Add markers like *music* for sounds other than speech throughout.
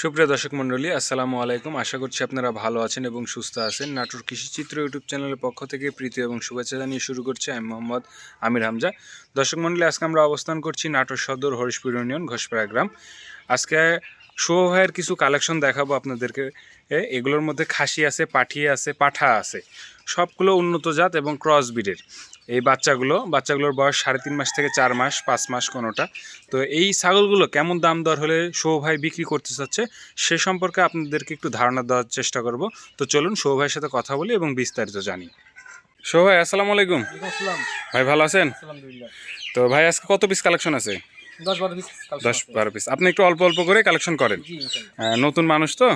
সুপ্রিয় দর্শক মণ্ডলী, আসসালামু আলাইকুম। আশা করছি আপনারা ভালো আছেন এবং সুস্থ আছেন। নাটোর কৃষিচিত্র ইউটিউব চ্যানেলের পক্ষ থেকে প্রীতি এবং শুভেচ্ছা জানিয়ে শুরু করছি আমি মোহাম্মদ আমির হামজা। দর্শক মণ্ডলী, আজকে আমরা অবস্থান করছি নাটোর সদর হরিশপুর ইউনিয়ন ঘোষপাড়া গ্রাম। আজকে শুভ ভাইয়ের কিছু কালেকশন দেখাবো আপনাদেরকে। এগুলোর মধ্যে খাসি আছে পাঠি আছে পাঠা আছে। সবগুলো উন্নত জাত এবং ক্রস ব্রিডের এই বাচ্চাগুলো বাচ্চাগুলোর বয়স সাড়ে তিন মাস থেকে চার মাস পাঁচ মাস কোনোটা। তো এই ছাগলগুলো কেমন দাম দর হলে সৌ ভাই বিক্রি করতে চাচ্ছে সে সম্পর্কে আপনাদেরকে একটু ধারণা দেওয়ার চেষ্টা করব। তো চলুন সৌ ভাইয়ের সাথে কথা বলি এবং বিস্তারিত জানি। ভাই আসসালামু আলাইকুম। আসসালাম। ভাই ভালো আছেন? তো ভাই আজকে কত পিস কালেকশন আছে? দশ বারো পিস আপনি একটু অল্প অল্প করে কালেকশন করেন। নতুন মানুষ তো?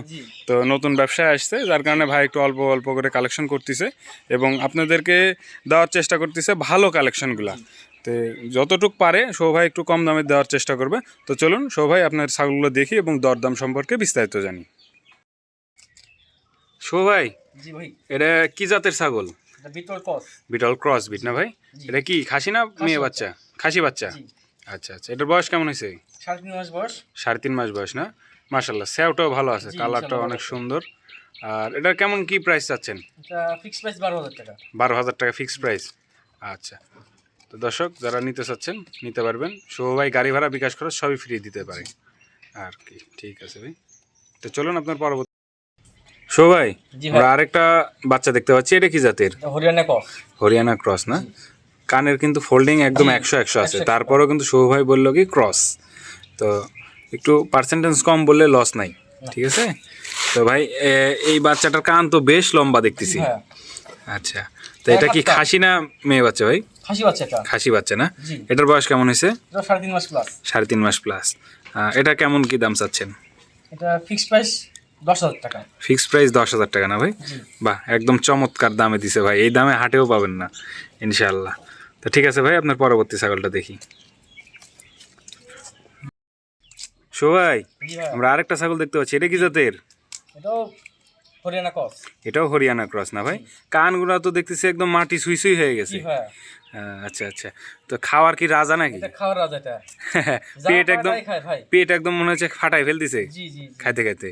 তো নতুন ব্যবসায় আসছে যার কারণে ভাই একটু অল্প অল্প করে কালেকশন করতেছে এবং আপনাদেরকে দেওয়ার চেষ্টা করতেছে ভালো কালেকশনগুলা তো যতটুক পারে সৌভাই একটু কম দামে দেওয়ার চেষ্টা করবে। তো চলুন সৌভাই আপনার ছাগলগুলো দেখি এবং দরদাম সম্পর্কে বিস্তারিত জানি। সৌভাই এটা কি জাতের ছাগল? বিটল কস বিটল ক্রস বিট না ভাই? এটা কি খাসি না মেয়ে বাচ্চা? খাসি বাচ্চা? আচ্ছা আচ্ছা। এটার বয়স কেমন হয়েছে? সাড়ে তিন মাস বয়স। সাড়ে তিন মাস বয়স না? মার্শাল্লাহ স্যাওটাও ভালো আছে জি, কালারটা ইনশাল্লাহ অনেক সুন্দর। আর এটার কেমন কি প্রাইস চাচ্ছেন? ফিক্স প্রাইস বারো হাজার টাকা। বারো হাজার টাকা ফিক্সড প্রাইস আচ্ছা। তো দর্শক যারা নিতে চাচ্ছেন নিতে পারবেন। শুভ ভাই গাড়ি ভাড়া বিকাশ খরচ সবই ফ্রি দিতে পারে। আর কি ঠিক আছে ভাই। তো চলুন আপনার পরবর্তী শুভ ভাই আমরা আরেকটা বাচ্চা দেখতে পাচ্ছি এটা কি জাতের? হরিয়ানা কস হরিয়ানা ক্রস না? কানের কিন্তু ফোল্ডিং একদম একশো একশো আছে। 100 তারপরেও কিন্তু শুভ ভাই বলল কি ক্রস তো একটু পার্সেন্টেজ কম বললে লস নাই ঠিক আছে? তো ভাই এই বাচ্চাটার কান তো বেশ লম্বা দেখতেছি। হ্যাঁ। আচ্ছা তো এটা কি খাসি না মেয়ে বাচ্চা ভাই? খাসি বাচ্চাটা। খাসি বাচ্চা না? এটার বয়স কেমন হয়েছে? সাড়ে তিন মাস প্লাস সাড়ে তিন মাস প্লাস এটা কেমন কি দাম চাচ্ছেন? এটা ফিক্স প্রাইস দশ হাজার টাকা। ফিক্সড প্রাইস দশ হাজার টাকা না ভাই? বাহ একদম চমৎকার দামে দিছে ভাই। এই দামে হাটেও পাবেন না ইনশাল্লাহ তো ঠিক আছে ভাই আপনার পরবর্তী ছাগলটা দেখি। সবাই আমরা আরেকটা ছাগল দেখতে পাচ্ছি এটা কি জাতের? এটাও হরিয়ানা ক্রস। না ভাই? কানগুলো তো দেখতেছি একদম মাটি সুই সুই হয়ে গেছে। আচ্ছা আচ্ছা। তো খাওয়ার কি রাজা নাকি? এটা খাওয়ার রাজা এটা। *laughs* পেট একদম পেট একদম মনে হচ্ছে ফাটাই ফেলতেছে। খাইতে খাইতে।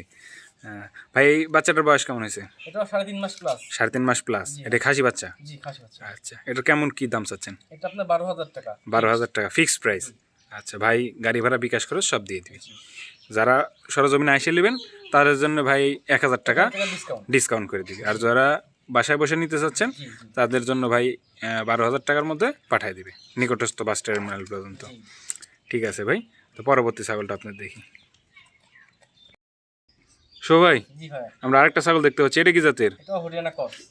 ভাই এই বাচ্চাটার বয়স কেমন হয়েছে? এটাও সাড়ে তিন মাস প্লাস সাড়ে তিন মাস প্লাস এটা খাসি বাচ্চা? জি খাসি বাচ্চা। আচ্ছা এটা কেমন কি দাম চাচ্ছেন? এটা আপনার বারো হাজার টাকা। বারো হাজার টাকা ফিক্সড প্রাইস আচ্ছা ভাই গাড়ি ভাড়া বিকাশ করে সব দিয়ে দিবি যারা সরজমিনে এসে নেবেন তাদের জন্য ভাই এক হাজার টাকা ডিসকাউন্ট করে দিবি। আর যারা বাসায় বসে নিতে চাচ্ছেন তাদের জন্য ভাই বারো হাজার টাকার মধ্যে পাঠিয়ে দিবে। নিকটস্থ বাস টার্মিনাল পর্যন্ত। ঠিক আছে ভাই তো পরবর্তী ছাগলটা আপনার দেখি। শো ভাই? জি ভাই। আমরা আরেকটা ছাগল দেখতে পাচ্ছি এটা কি জাতের?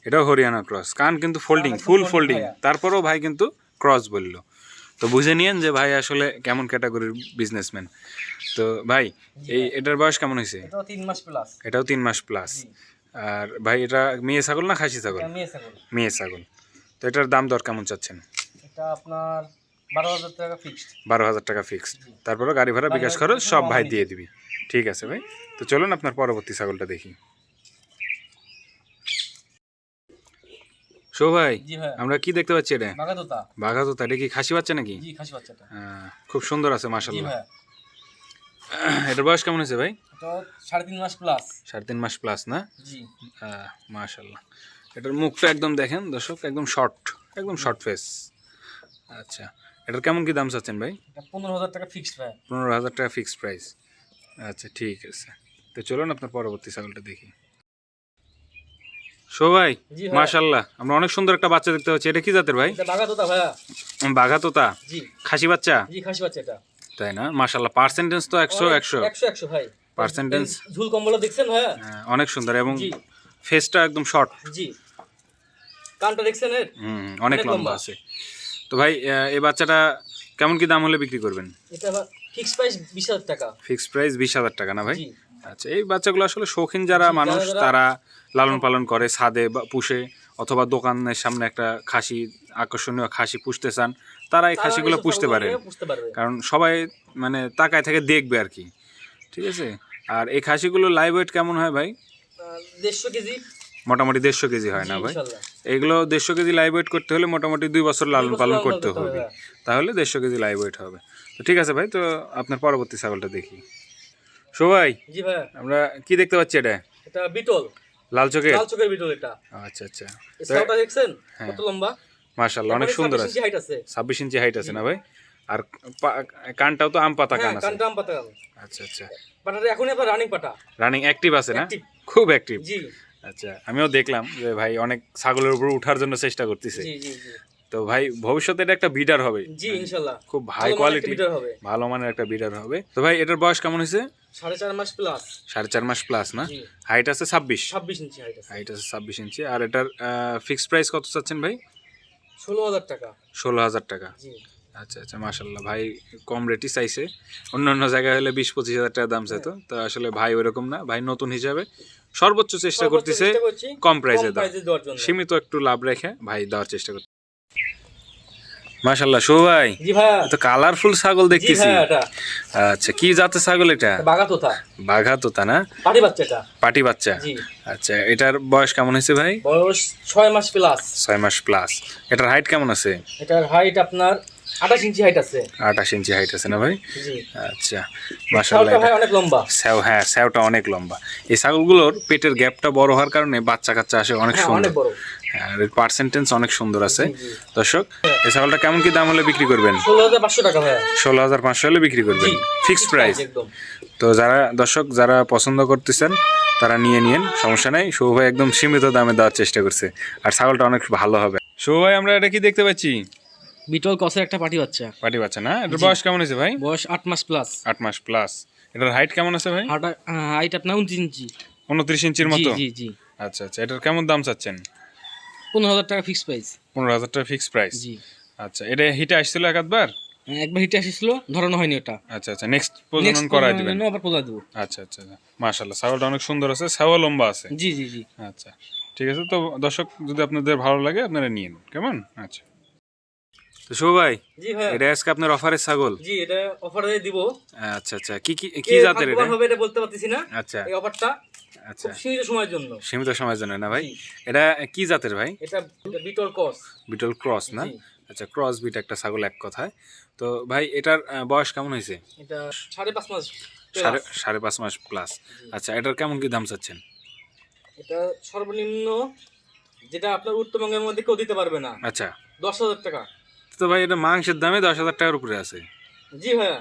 এটাও হরিয়ানা ক্রস কান কিন্তু ফোল্ডিং ফুল ফোল্ডিং। তারপরেও ভাই কিন্তু ক্রস বলল। তো বুঝে নিয়েন যে ভাই আসলে কেমন ক্যাটাগরির বিজনেসম্যান তো ভাই এই এটার বয়স কেমন হয়েছে? এটাও তিন মাস প্লাস আর ভাই এটা মেয়ে ছাগল না খাসি ছাগল? মেয়ে ছাগল। তো এটার দাম দর কেমন চাচ্ছেন? এটা আপনার বারো হাজার টাকা ফিক্সড বারো হাজার টাকা ফিক্সড তারপরে গাড়ি ভাড়া বিকাশ খরচ সব ভাই দিয়ে দিবি। ঠিক আছে ভাই। তো চলুন আপনার পরবর্তী ছাগলটা দেখি। শো ভাই আমরা কি দেখতে পাচ্ছি এটা? বাঘা তোতা এটা কি খাসি বাচ্চা নাকি? জি খাসি বাচ্চাটা। খুব সুন্দর আছে মাসাল্লাহ এটার বয়স কেমন হয়েছে ভাই? সাড়ে তিন মাস প্লাস সাড়ে তিন মাস প্লাস না? জি। মাশাল্লাহ এটার মুখটা একদম দেখেন দর্শক একদম শর্ট একদম শর্ট ফেস আচ্ছা এটার কেমন কি দাম চাচ্ছেন ভাই? এটা পনেরো হাজার টাকা ফিক্সড ভাই। পনেরো হাজার টাকা ফিক্সড প্রাইস আচ্ছা ঠিক আছে। তো চলুন আপনার পরবর্তী ছাগলটা দেখি। ভাই মাশাল্লাহ আমরা অনেক সুন্দর একটা বাচ্চা দেখতে পাচ্ছি। এটা কি জাতের ভাই? বাঘা তোতা ভাইয়া। বাঘা তোতা? খাসি বাচ্চা? জি খাসি বাচ্চা এটা। তাই না? মাশাল্লাহ পার্সেন্টেজ তো একশো একশো। একশো একশো ভাই। Percentage? ঝুল কম্বল দেখছেন ভাইয়া? হ্যাঁ, অনেক সুন্দর এবং ফেসটা একদম শর্ট জি। কানটা দেখছেন এর? হুম অনেক লম্বা। আছে। তো ভাই এই বাচ্চাটা কেমন কি দাম হলে বিক্রি করবেন? এটা ফিক্স প্রাইস বিশ হাজার টাকা। ফিক্সড প্রাইস বিশ হাজার টাকা না ভাই? আচ্ছা এই বাচ্চাগুলো আসলে শৌখিন যারা মানুষ তারা লালন পালন করে ছাদে বা পুষে অথবা দোকানের সামনে একটা খাসি আকর্ষণীয় খাসি পুষতে চান তারা এই খাসিগুলো পুষতে পারে কারণ সবাই মানে তাকায় থেকে দেখবে আর কি। ঠিক আছে? আর এই খাসিগুলো লাইভ ওয়েট কেমন হয় ভাই? দেড়শো কেজি। মোটামুটি দেড়শো কেজি হয় না ভাই? এগুলো দেড়শো কেজি লাইভ ওয়েট করতে হলে মোটামুটি দুই বছর লালন পালন করতে হবে, হ্যাঁ। তাহলে দেড়শো কেজি লাইভ ওয়েট হবে। তো ঠিক আছে ভাই তো আপনার পরবর্তী ছাগলটা দেখি। সবাই জি আমরা কি দেখতে পাচ্ছি এটা? এটা বিটল। লাল চোখে লাল চোখের বিটল এটা। আচ্ছা আচ্ছা। ছাগলটা দেখছেন? হ্যাঁ। কত লম্বা? মার্শাল্লাহ অনেক সুন্দর আছে হাইট আছে। ছাব্বিশ ইঞ্চি হাইট আছে না ভাই? আর কানটাও তো আম পাতা কান হ্যাঁ আছে কানটাম পাতা আচ্ছা আচ্ছা। পাটাটা এখনই আপনার রানিং পাটা রানিং অ্যাক্টিভ আছে না? খুব অ্যাক্টিভ জি। আচ্ছা আমিও দেখলাম যে ভাই অনেক ছাগলের উপর উঠার জন্য চেষ্টা করতেছে। তো ভাই ভবিষ্যতে এটা একটা বিডার হবে। জি ইনশাল্লাহ। খুব হাই কোয়ালিটি হবে। ভালো মানের একটা বিডার হবে। তো ভাই এটার বয়স কেমন হয়েছে? সাড়ে চার মাস প্লাস সাড়ে চার মাস প্লাস না? হাইট আছে ছাব্বিশ। ছাব্বিশ ইঞ্চি হাইট আছে। হাইট আছে ছাব্বিশ ইঞ্চি। আর এটার ফিক্সড প্রাইস কত চাচ্ছেন ভাই? ষোলো হাজার টাকা। ষোলো হাজার টাকা। জি। আচ্ছা আচ্ছা মাশাল্লাহ ভাই কম রেটই চাইছে। অন্য অন্য জায়গায় হলে বিশ পঁচিশ হাজার টাকা দাম চাইতো। তো আসলে ভাই ওইরকম না। ভাই নতুন হিসাবে সর্বোচ্চ চেষ্টা করতেছে কম প্রাইসে দাও জন্য। সীমিত একটু লাভ রেখে ভাই দেওয়ার চেষ্টা করতে মাশাল্লাহ শো ভাই। তো কালারফুল ছাগল দেখতেছি। আচ্ছা কি জাতের ছাগল এটা? বাঘা তোতা। বাঘা না? পাটি বাচ্চা পাটি বাচ্চা। আচ্ছা এটার বয়স কেমন হয়েছে ভাই? বয়স ছয় মাস প্লাস ছয় মাস প্লাস এটার হাইট কেমন আছে? এটার হাইট আপনার আঠাশ ইঞ্চি হাইট আছে। আঠাশ ইঞ্চি হাইট আছে না ভাই? আচ্ছা মাশাল্লাহ ভাই অনেক লম্বা। স্যাও হ্যাঁ অনেক লম্বা। এই ছাগলগুলোর পেটের গ্যাপটা বড় হওয়ার কারণে বাচ্চা কাচ্চা আসে অনেক হ্যাঁ সুন্দর। আর এর পার্সেন্টেজ অনেক সুন্দর আছে। দর্শক এই ছাগলটা কেমন কি দাম হলে বিক্রি করবেন? ষোলো হাজার পাঁচশো টাকা ভাইয়া। ষোলো হাজার পাঁচশো হলে বিক্রি করবেন। ফিক্সড প্রাইস তো যারা দর্শক যারা পছন্দ করতেছেন তারা নিয়ে নিন সমস্যা নাই। শো ভাই একদম সীমিত দামে দেওয়ার চেষ্টা করছে। আর ছাগলটা অনেক ভালো হবে। শো ভাই আমরা এটা কি দেখতে পাচ্ছি? বিটল কসের একটা পাটি বাচ্চা। পাটি বাচ্চা না? এটার বয়স কেমন হয়েছে ভাই? বয়স আট মাস প্লাস আট মাস প্লাস এটার হাইট কেমন আছে ভাই? হাইট আপনার উনত্রিশ ইঞ্চি। উনত্রিশ ইঞ্চির মতো? জি জি আচ্ছা আচ্ছা। এটার কেমন দাম চাচ্ছেন? পনেরো হাজার টাকা ফিক্স প্রাইস পনেরো হাজার টাকা ফিক্স প্রাইস জি। আচ্ছা এটা হিটে আসছিল এক আধবার? একবার হিটে আসছিল ধরানো হয়নি ওটা। আচ্ছা আচ্ছা। নেক্সট প্রজনন করাই দিবেন। আবার পোজা দেবো। আচ্ছা আচ্ছা মাশাল্লাহ ছাগলটা অনেক সুন্দর আছে ছাগল লম্বা আছে। জি জি জি। আচ্ছা। ঠিক আছে তো দর্শক যদি আপনাদের ভালো লাগে আপনারা নিয়ে নিন। কেমন? আচ্ছা। তো শুভ ভাই জি ভাই। এটা আজকে আপনার অফারের ছাগল? জি এটা অফারে দিব। আচ্ছা আচ্ছা। কি কি কি জাতের এটা? হবে এটা বলতে পারতেছি না। আচ্ছা। এই অফারটা আচ্ছা। সীমিত সময়ের জন্য। সীমিত সময়ের জন্য না ভাই? এটা কি জাতের ভাই? এটা বিটল বিটল ক্রস না? আচ্ছা ক্রস বিট একটা ছাগল এক কথায়। তো ভাই এটার বয়স কেমন হয়েছে? এটা সাড়ে পাঁচ মাস সাড়ে সাড়ে পাঁচ মাস প্লাস আচ্ছা এটার কেমন কি দাম চাচ্ছেন? এটা সর্বনিম্ন যেটা আপনার উত্তরবঙ্গের মধ্যে কেউ দিতে পারবে না। আচ্ছা। দশ হাজার টাকা। তো ভাই এটা মাংসের দামে দশ হাজার টাকার উপরে আছে। জি ভাইয়া।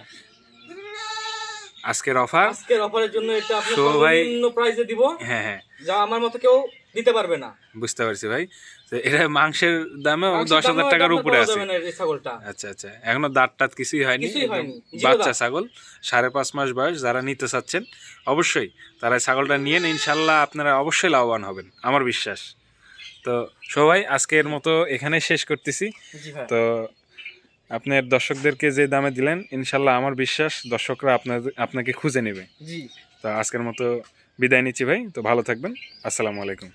আজকের অফার আজকের অফারের জন্য এটা আপনি সর্বনিম্ন প্রাইসে দিব। হ্যাঁ হ্যাঁ। যা আমার মতো কেউ দিতে পারবে না। বুঝতে পারছি ভাই। তো এটা মাংসের দামে দশ হাজার টাকার উপরে আছে। ছাগলটা। আচ্ছা আচ্ছা। এখনও দাঁত টাত কিছুই হয়নি। কিছুই হয়নি, বাচ্চা ছাগল সাড়ে পাঁচ মাস বয়স যারা নিতে চাচ্ছেন অবশ্যই তারা ছাগলটা নিয়ে ইনশাল্লাহ আপনারা অবশ্যই লাভবান হবেন আমার বিশ্বাস। তো সবাই আজকের মতো এখানে শেষ করতেছি। তো আপনার দর্শকদেরকে যে দামে দিলেন ইনশাল্লাহ আমার বিশ্বাস দর্শকরা আপনার আপনাকে খুঁজে নেবে। তো আজকের মতো বিদায় নিচ্ছি ভাই। তো ভালো থাকবেন। আসসালামু আলাইকুম।